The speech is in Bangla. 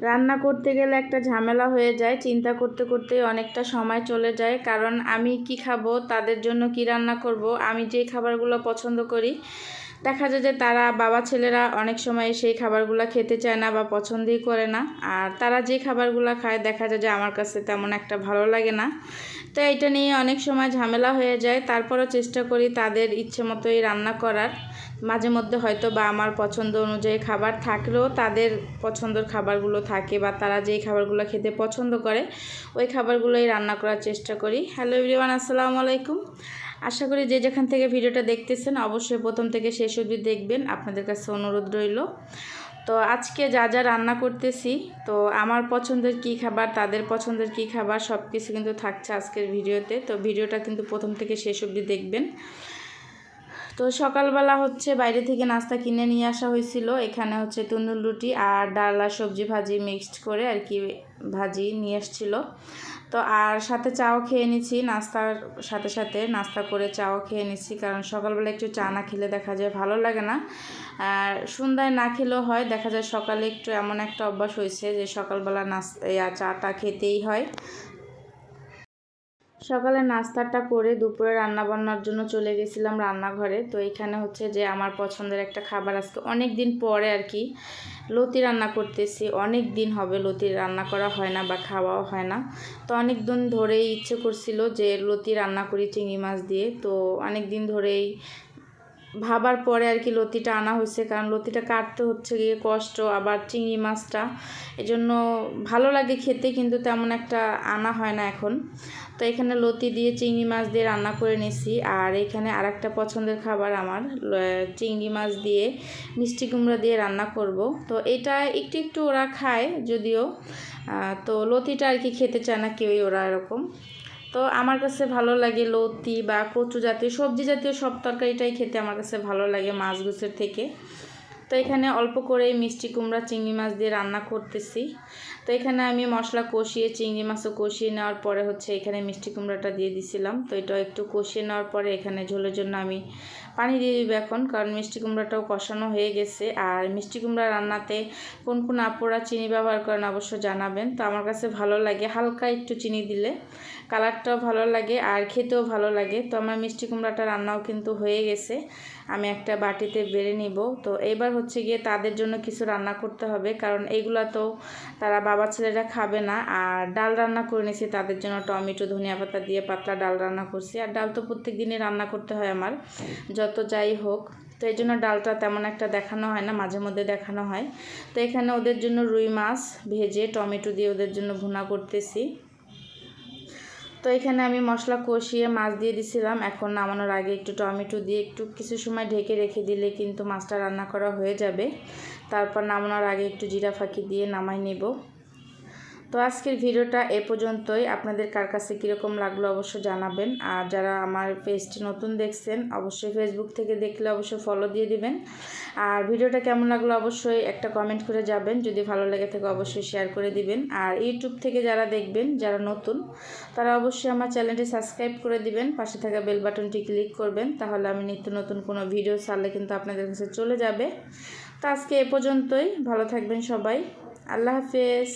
রান্না করতে গেলে একটা ঝামেলা হয়ে যায়, চিন্তা করতে করতে অনেকটা সময় চলে যায়। কারণ আমি কি খাব, তাদের জন্য কি রান্না করব, আমি যে খাবারগুলো পছন্দ করি দেখা যায় যে তারা বাবা ছেলেরা অনেক সময় সেই খাবারগুলো খেতে চায় না বা পছন্দই করে না। আর তারা যে খাবারগুলো খায়, দেখা যায় যে আমার কাছে তেমন একটা ভালো লাগে না। তো এটা নিয়ে অনেক সময় ঝামেলা হয়ে যায়। তারপরও চেষ্টা করি তাদের ইচ্ছে মতোই রান্না করার। মাঝে মধ্যে হয়তো বা আমার পছন্দ অনুযায়ী খাবার থাকলেও তাদের পছন্দের খাবারগুলো থাকে বা তারা যেই খাবারগুলো খেতে পছন্দ করে, ওই খাবারগুলোই রান্না করার চেষ্টা করি। হ্যালো এভরিওয়ান, আসসালামু আলাইকুম। আশা করি যে যেখান থেকে ভিডিওটা দেখতেছেন, অবশ্যই প্রথম থেকে শেষ অবধি দেখবেন। আপনাদের কাছে অনুরোধ রইল। তো আজকে যা যা রান্না করতেছি, তো আমার পছন্দের কি খাবার, তাদের পছন্দের কি খাবার সব কিছু কিন্তু থাকছে আজকের ভিডিওতে। তো ভিডিওটা কিন্তু প্রথম থেকে শেষ অবধি দেখবেন। তো সকালবেলা হচ্ছে বাইরে থেকে নাস্তা কিনে নিয়ে আসা হয়েছিল। এখানে হচ্ছে তন্দুর রুটি আর ডাল আর সবজি ভাজি মিক্সড করে আর কি ভাজি নিয়ে এসেছিল তো আর সাথে চাও খেয়ে নিচ্ছি নাস্তার সাথে সাথে নাস্তা করে চাও খেয়ে নিচ্ছি কারণ সকালবেলা একটু চা না খেলে দেখা যায় ভালো লাগে না। আর সন্ধ্যায় না খেলেও হয়, দেখা যায় সকালে একটু এমন একটা অভ্যাস হয়েছে যে সকালবেলা নাস্তা চাটা খেতেই হয়। সকালে নাস্তাটা করে দুপুরে রান্না বান্নার জন্য চলে গেছিলাম রান্নাঘরে। তো এখানে হচ্ছে যে আমার পছন্দের একটা খাবার আজকে অনেক দিন পরে আর কি লতি রান্না করতেছি। অনেক দিন হবে লতি রান্না করা হয় না বা খাওয়াও হয় না। তো অনেক দিন ধরেই ইচ্ছে করছিল যে লতি রান্না করি চিংড়ি মাছ দিয়ে। তো অনেক দিন ধরেই ভাবার পরে আর কি লতিটা আনা হয়েছে, কারণ লতিটা কাটতে হচ্ছে, গিয়ে কষ্ট, আবার চিংড়ি মাছটা। এজন্য ভালো লাগে খেতে, কিন্তু তেমন একটা আনা হয় না এখন। তো এখানে লতি দিয়ে চিংড়ি মাছ দিয়ে রান্না করে নিছি, আর এখানে আর একটা পছন্দের খাবার আমার চিংড়ি মাছ দিয়ে মিষ্টি কুমড়া দিয়ে রান্না করব। তো এটা একটু একটু ওরা খায়, যদিও তো লতিটা আর কি খেতে চায় না কেউই, ওরা এরকম। তো আমার কাছে ভালো লাগে লতি বা কচু জাতীয়, সবজি জাতীয় সব তরকারিটাই খেতে আমার কাছে ভালো লাগে মাছ গুছের থেকে। তো এখানে অল্প করে মিষ্টি কুমড়া, চিংড়ি মাছ দিয়ে রান্না করতেছি। তো এখানে আমি মশলা কষিয়ে, চিংড়ি মাছও কষিয়ে নেওয়ার পরে হচ্ছে এখানে মিষ্টি কুমড়াটা দিয়ে দিছিলাম। তো এটা একটু কষিয়ে নেওয়ার পরে এখানে ঝোলের জন্য আমি পানি দিয়ে দিব এখন, কারণ মিষ্টি কুমড়াটাও কষানো হয়ে গেছে। আর মিষ্টি কুমড়া রান্নাতে কোন কোন আপুরা চিনি ব্যবহার করেন অবশ্য জানাবেন। তো আমার কাছে ভালো লাগে হালকা একটু চিনি দিলে। কালারটাও ভালো লাগে আর খেতেও ভালো লাগে। তো আমার মিষ্টি কুমড়াটা রান্নাও কিন্তু হয়ে গেছে। আমি একটা বাটিতে বেড়ে নিব। তো এবার হচ্ছে গিয়ে তাদের জন্য কিছু রান্না করতে হবে, কারণ এইগুলো তো তারা বাবা ছেলেরা খাবে না। আর ডাল রান্না করে নিয়েছি তাদের জন্য টমেটো, ধনিয়া পাতা দিয়ে পাতলা ডাল রান্না করছি। আর ডাল তো প্রত্যেক দিনই রান্না করতে হয় আমার। যত যাই হোক, তো এই জন্য ডালটা তেমন একটা দেখানো হয় না, মাঝে মধ্যে দেখানো হয়। তো এখানে ওদের জন্য রুই মাছ ভেজে টমেটো দিয়ে ওদের জন্য ভুনা করতেছি। তো এখানে আমি মশলা কষিয়ে মাছ দিয়ে দিছিলাম, এখন নামানোর আগে একটু টমেটো দিয়ে একটু কিছু সময় ঢেকে রেখে দিলে কিন্তু মাছটা রান্না করা হয়ে যাবে। তারপর নামানোর আগে একটু জিরা ফাঁকি দিয়ে নামাই নেব। তো আজকের ভিডিওটা এ পর্যন্তই। আপনাদের কার কাছে কীরকম লাগল অবশ্যই জানাবেন। আর যারা আমার পেজটি নতুন দেখছেন, অবশ্যই ফেসবুক থেকে দেখলে অবশ্যই ফলো দিয়ে দিবেন। আর ভিডিওটা কেমন লাগল অবশ্যই একটা কমেন্ট করে যাবেন। যদি ভালো লেগে থাকে অবশ্যই শেয়ার করে দিবেন। আর ইউটিউব থেকে যারা দেখবেন, যারা নতুন, তারা অবশ্যই আমার চ্যানেলটি সাবস্ক্রাইব করে দিবেন। পাশে থাকা বেল বাটনটি ক্লিক করবেন, তাহলে আমি নিত্য নতুন কোনো ভিডিও ছাড়লে কিন্তু আপনাদের কাছে চলে যাবে। তো আজকে এ পর্যন্তই। ভালো থাকবেন সবাই। আল্লাহ হাফেজ।